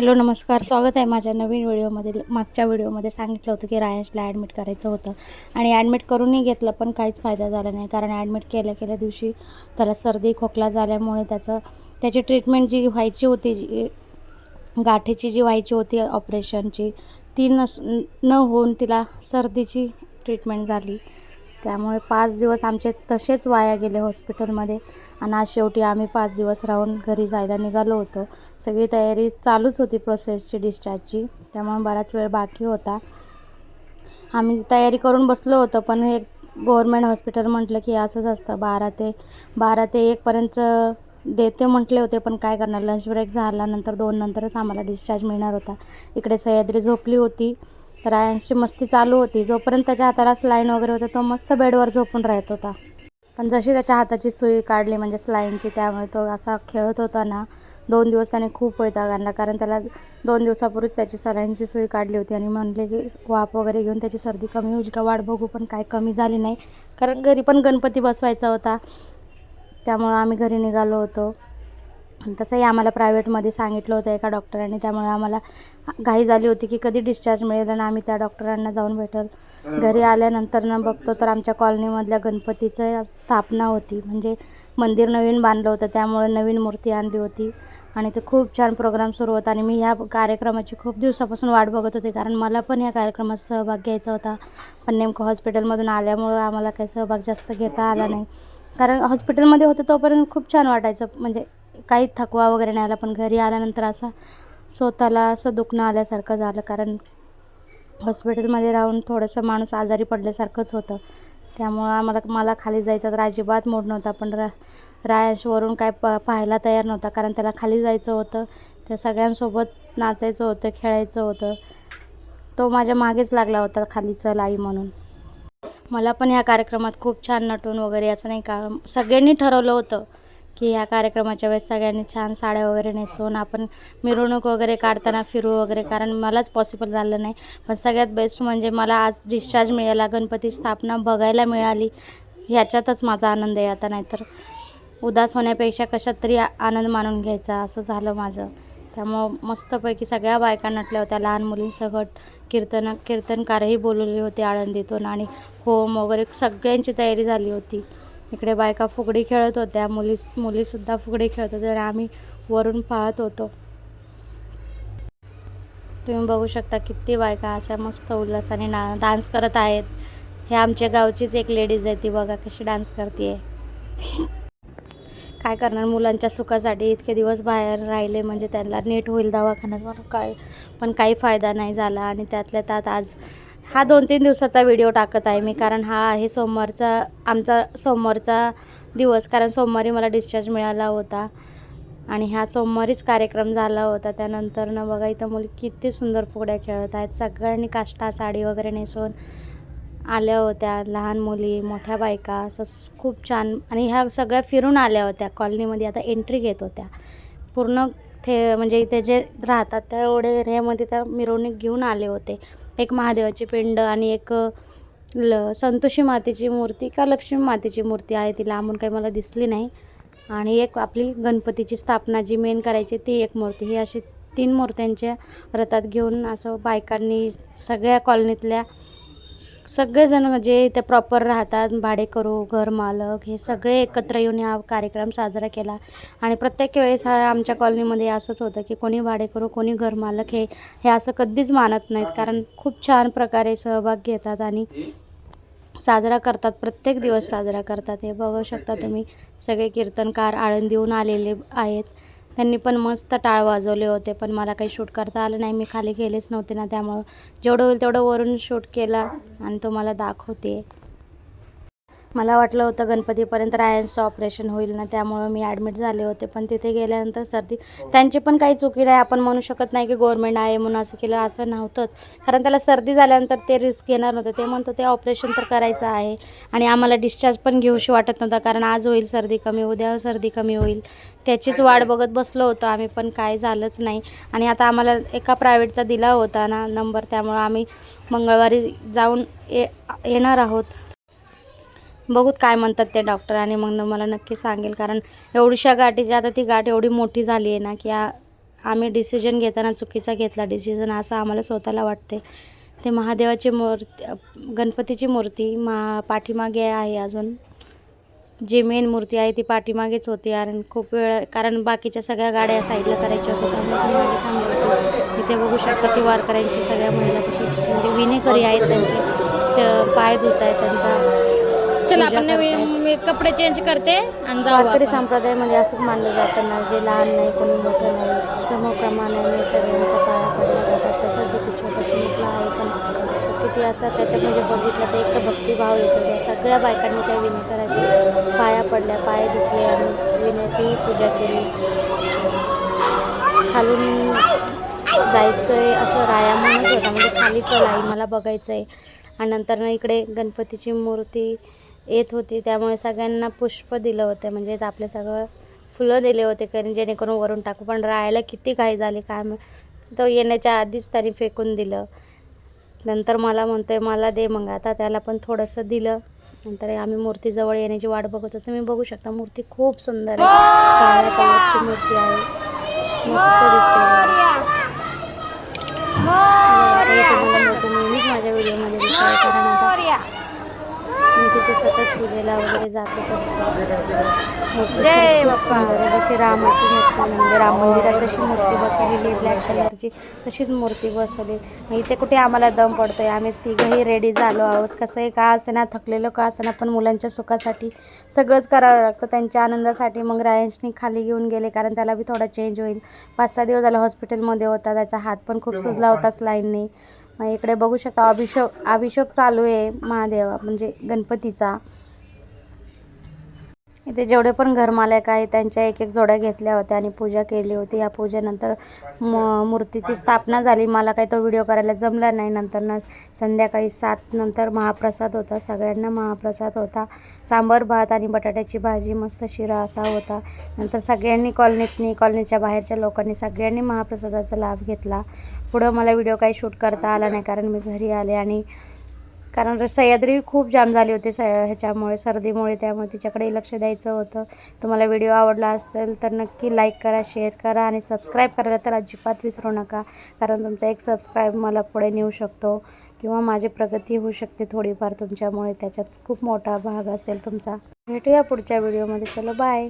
Hello नमस्कार. स्वागत आहे माझ्या नवीन व्हिडिओमध्ये. मागच्या व्हिडिओमध्ये सांगितलं होतं की रायांशला ॲडमिट करायचं होतं आणि ॲडमिट करूनही घेतलं पण काहीच फायदा झाला नाही. कारण ॲडमिट केल्या केल्या दिवशी त्याला सर्दी खोकला झाल्यामुळे त्याचं त्याची ट्रीटमेंट जी व्हायची होती गाठीची जी व्हायची होती ऑपरेशनची ती नस न होऊन तिला सर्दीची ट्रीटमेंट झाली. त्यामुळे पाच दिवस आमचे तसेच वाया गेले हॉस्पिटलमध्ये. आणि आज शेवटी आम्ही पाच दिवस राहून घरी जायला निघालो होतो. सगळी तयारी चालूच होती प्रोसेसची डिस्चार्जची. त्यामुळे बराच वेळ बाकी होता. आम्ही तयारी करून बसलो होतो पण एक गव्हर्मेंट हॉस्पिटल म्हटलं की असंच असतं. बारा ते बारा ते एकपर्यंत देते म्हटले होते पण काय करणार? लंच ब्रेक झाल्यानंतर दोन नंतरच आम्हाला डिस्चार्ज मिळणार होता. इकडे सह्याद्री झोपली होती. तर आयांशी मस्ती चालू होती. जोपर्यंत त्याच्या हाताला स्लाईन वगैरे होतं तो मस्त बेडवर झोपून राहत होता. पण जशी त्याच्या हाताची सुई काढली म्हणजे स्लाईनची त्यामुळे तो असा खेळत होता ना दोन दिवस त्याने खूप वैताग आणला. कारण त्याला दोन दिवसापूर्वीच त्याची सलाईनची सुई काढली होती आणि म्हणले की वाफ वगैरे घेऊन त्याची सर्दी कमी होईल का? वाट बघू पण काय कमी झाली नाही. कारण घरी पण गणपती बसवायचा होता. त्यामुळं आम्ही घरी निघालो होतो. तसंही आम्हाला प्रायव्हेटमध्ये सांगितलं होतं एका डॉक्टरांनी त्यामुळे आम्हाला घाई झाली होती की कधी डिस्चार्ज मिळेल आणि आम्ही त्या डॉक्टरांना जाऊन भेटल. घरी आल्यानंतर न बघतो तर आमच्या कॉलनीमधल्या गणपतीचं स्थापना होती. म्हणजे मंदिर नवीन बांधलं होतं त्यामुळे नवीन मूर्ती आणली होती. आणि ते खूप छान प्रोग्राम सुरू होता आणि मी ह्या कार्यक्रमाची खूप दिवसापासून वाट बघत होते कारण मला पण या कार्यक्रमात सहभाग घ्यायचा होता. पण नेमकं हॉस्पिटलमधून आल्यामुळं आम्हाला काही सहभाग जास्त घेता आला नाही. कारण हॉस्पिटलमध्ये होतं तोपर्यंत खूप छान वाटायचं. म्हणजे काही थकवा वगैरे नाही आला पण घरी आल्यानंतर असं स्वतःला असं दुखणं आल्यासारखं झालं. कारण हॉस्पिटलमध्ये राहून थोडंसं माणूस आजारी पडल्यासारखंच होतं. त्यामुळं आम्हाला मला खाली जायचा तर अजिबात मूड नव्हता. पण रा रायांशवरून काय प पाहायला तयार नव्हता. कारण त्याला खाली जायचं होतं. त्या सगळ्यांसोबत नाचायचं होतं खेळायचं होतं. तो माझ्या मागेच लागला होता खाली चल आई म्हणून. मला पण ह्या कार्यक्रमात खूप छान नटून वगैरे असं नाही का सगळ्यांनी ठरवलं होतं. की ह्या कार्यक्रमाच्या वेळेस सगळ्यांनी छान साड्या वगैरे नेसून आपण मिरवणूक वगैरे काढताना फिरू वगैरे कारण मलाच पॉसिबल झालं नाही. पण सगळ्यात बेस्ट म्हणजे मला आज डिस्चार्ज मिळाला गणपती स्थापना बघायला मिळाली. ह्याच्यातच माझा आनंद आहे आता नाहीतर उदास होण्यापेक्षा कशात तरी आनंद मानून घ्यायचा असं झालं माझं. त्यामुळं मस्तपैकी सगळ्या बायका नटल्या होत्या लहान मुलींसकट कीर्तन कीर्तनकारही बोलवले होते आळंदीतून आणि होम वगैरे सगळ्यांची तयारी झाली होती. इकडे बायका फुगडी खेळत होत्या मुली मुलीसुद्धा फुगडी खेळत होत्या आणि आम्ही वरून पाहत होतो. तुम्ही बघू शकता किती बायका अशा मस्त उल्हासाने ना डान्स करत आहेत. हे आमच्या गावचीच एक लेडीज आहे ती बघा कशी डान्स करते काय करणार मुलांच्या सुखासाठी इतके दिवस बाहेर राहिले म्हणजे त्यांना नीट होईल दवाखान्यात पण काय पण काही फायदा नाही झाला. आणि त्यातल्या त्यात आज हा दोन तीन दिवसाचा व्हिडिओ टाकत आहे मी कारण हा आहे सोमवारचा आमचा सोमवारचा दिवस कारण सोमवारी मला डिस्चार्ज मिळाला होता. आणि ह्या सोमवारीच कार्यक्रम झाला होता. त्यानंतर ना बघा इथं मुली किती सुंदर फुगड्या खेळत आहेत. सगळ्यांनी काष्टा साडी वगैरे नेसून आल्या होत्या. लहान मुली मोठ्या बायका असं खूप छान. आणि ह्या सगळ्या फिरून आल्या होत्या. कॉलनीमध्ये आता एंट्री घेत होत्या. पूर्ण ते म्हणजे इथे जे राहतात त्या एवढे एरियामध्ये त्या मिरवणूक घेऊन आले होते. एक महादेवाची पिंड आणि एक ल संतोषी मातेची मूर्ती का लक्ष्मी मातेची मूर्ती आहे ती लांबून काही मला दिसली नाही. आणि एक आपली गणपतीची स्थापना जी मेन करायची ती एक मूर्ती. ही अशी तीन मूर्त्यांच्या रथात घेऊन असं बायकांनी सगळ्या कॉलनीतल्या सगळेजण म्हणजे इथे प्रॉपर राहतात. भाडेकरू घर मालक हे सगळे एकत्र येऊन हा कार्यक्रम साजरा केला. आणि प्रत्येक वेळेस हा आमच्या कॉलनीमध्ये असंच होतं की कोणी भाडेकरू कोणी घर मालक हे हे असं कधीच मानत नाहीत. कारण खूप छान प्रकारे सहभाग घेतात आणि साजरा करतात. प्रत्येक दिवस साजरा करतात. हे बघू शकता तुम्ही. सगळे कीर्तनकार आळंदीहून आलेले आहेत. त्यांनी पण मस्त टाळ वाजवले होते पण मला काही शूट करता आलं नाही. मी खाली गेलेच नव्हते ना त्यामुळं. जेवढं होईल तेवढं वरून शूट केला आणि तुम्हाला दाखवते. मला वाटलं होतं गणपतीपर्यंत रायन्सचं ऑपरेशन होईल ना त्यामुळं मी ॲडमिट झाले होते. पण तिथे गेल्यानंतर सर्दी त्यांची पण काही चुकी नाही. आपण म्हणू शकत नाही की गव्हर्मेंट आहे म्हणून असं केलं असं नव्हतंच. कारण त्याला सर्दी झाल्यानंतर ते रिस्क घेणार नव्हतं. ते म्हणतं ते ऑपरेशन तर करायचं आहे. आणि आम्हाला डिस्चार्ज पण घेऊशी वाटत नव्हता कारण आज होईल सर्दी कमी उद्या सर्दी कमी होईल. त्याचीच वाट बघत बसलो होतो आम्ही पण काय झालंच नाही. आणि आता आम्हाला एका प्रायव्हेटचा दिला होता ना नंबर त्यामुळं आम्ही मंगळवारी जाऊन ये येणार आहोत. बघूत काय म्हणतात ते डॉक्टर आणि मग मला नक्की सांगेल. कारण एवढीशा गाठीची आता ती गाठ एवढी मोठी झाली आहे ना की आम्ही डिसिजन घेताना चुकीचा घेतला. डिसिजन असं आम्हाला स्वतःला वाटते ते महादेवाची मूर्ती गणपतीची मूर्ती मा पाठीमागे आहे अजून. जी मेन मूर्ती आहे ती पाठीमागेच होती. आणि खूप वेळ कारण बाकीच्या सगळ्या गाड्या साईडला करायच्या होत्या त्यामुळे ती मागे थांबली होती. इथे बघू शकता ती वारकऱ्यांची सगळ्या महिला कशी म्हणजे विनेकरी आहेत त्यांचे. च पाय धुत आहेत त्यांचा. चला आपण नवीन. मी कपडे चेंज करते आणि जाऊ वारकरी आपण. संप्रदायामध्ये असंच मानलं जातं ना जे लहान नाही कोणी मोठं नाही समप्रमाणाने सगळ्यांच्या पाया पडल्या जातात तसंच इथे छोटं चिमुकलं आहे पण किती असं त्याच्यामध्ये बघितलं तर एक तर भक्तिभाव येतो त्या सगळ्या बायकांनी त्या विनेकराची पाया पडल्या पाय धुतले आणि विण्याचीही पूजा केली खालून जायचं आहे असं राया म्हणत होता म्हणजे खाली चल आई मला बघायचं आहे आणि नंतर ना इकडे गणपतीची मूर्ती येत होती. त्यामुळे सगळ्यांना पुष्प दिलं होतं. म्हणजेच आपले सगळं फुलं दिले होते कारण जेणेकरून वरून टाकू. पण राहायला किती घाई झाली काय. तो येण्याच्या आधीच त्यांनी फेकून दिलं. नंतर मला म्हणतोय मला दे मग आता. त्याला पण थोडंसं दिलं. नंतर आम्ही मूर्तीजवळ येण्याची वाट बघत होतो. तुम्ही बघू शकता मूर्ती खूप सुंदर आहे. काळ्या कलरची मूर्ती आहे. मस्त दिसते. तुम्हाला मूर्ती नेहमीच माझ्या व्हिडिओमध्ये दिसते कारण आता मी तिथे सतत पूजेला वगैरे जातच असते. जय आहे जशी रामाची मूर्ती म्हणजे राम मंदिरात जशी मूर्ती बसवलेली ब्लॅक कलरची तशीच मूर्ती बसवली. मग इथे कुठे आम्हाला दम पडतोय? आम्ही तिघंही रेडी झालो आहोत. कसंही का असेना थकलेलं का असेना पण मुलांच्या सुखासाठी सगळंच करावं लागतं. त्यांच्या आनंदासाठी मग रायन्सनी खाली घेऊन गेले कारण त्याला बी थोडा चेंज होईल. पाच सहा दिवस झाला हॉस्पिटलमध्ये होता. त्याचा हात पण खूप सुजला होता स्लाईननी मग इकडे बघू शकता अभिषेक अभिषेक चालू आहे महादेवा म्हणजे गणपतीचा. इथे जेवढे पण घरमालक आहे त्यांच्या एक एक जोड्या घेतल्या होत्या आणि पूजा केली होती. या पूजेनंतर म मूर्तीची स्थापना झाली. मला काही तो व्हिडिओ करायला जमला नाही. नंतर न संध्याकाळी सात नंतर महाप्रसाद होता. सगळ्यांना महाप्रसाद होता. सांबर भात आणि बटाट्याची भाजी मस्त शिरा असा होता. नंतर सगळ्यांनी कॉलनीतनी कॉलनीच्या बाहेरच्या लोकांनी सगळ्यांनी महाप्रसादाचा लाभ घेतला. पुढं मला व्हिडिओ काही शूट करता आला नाही कारण मी घरी आले आणि कारण सह्याद्री खूप जाम झाली होती स ह्याच्यामुळे सर्दीमुळे त्यामुळे तिच्याकडे लक्ष द्यायचं होतं. तुम्हाला व्हिडिओ आवडला असेल तर नक्की लाईक करा शेअर करा आणि सबस्क्राईब करायला तर अजिबात विसरू नका. कारण तुमचा एक सबस्क्राईब मला पुढे नेऊ शकतो किंवा माझी प्रगती होऊ शकते थोडीफार तुमच्यामुळे. त्याच्यात खूप मोठा भाग असेल तुमचा. भेटूया पुढच्या व्हिडिओमध्ये चलो बाय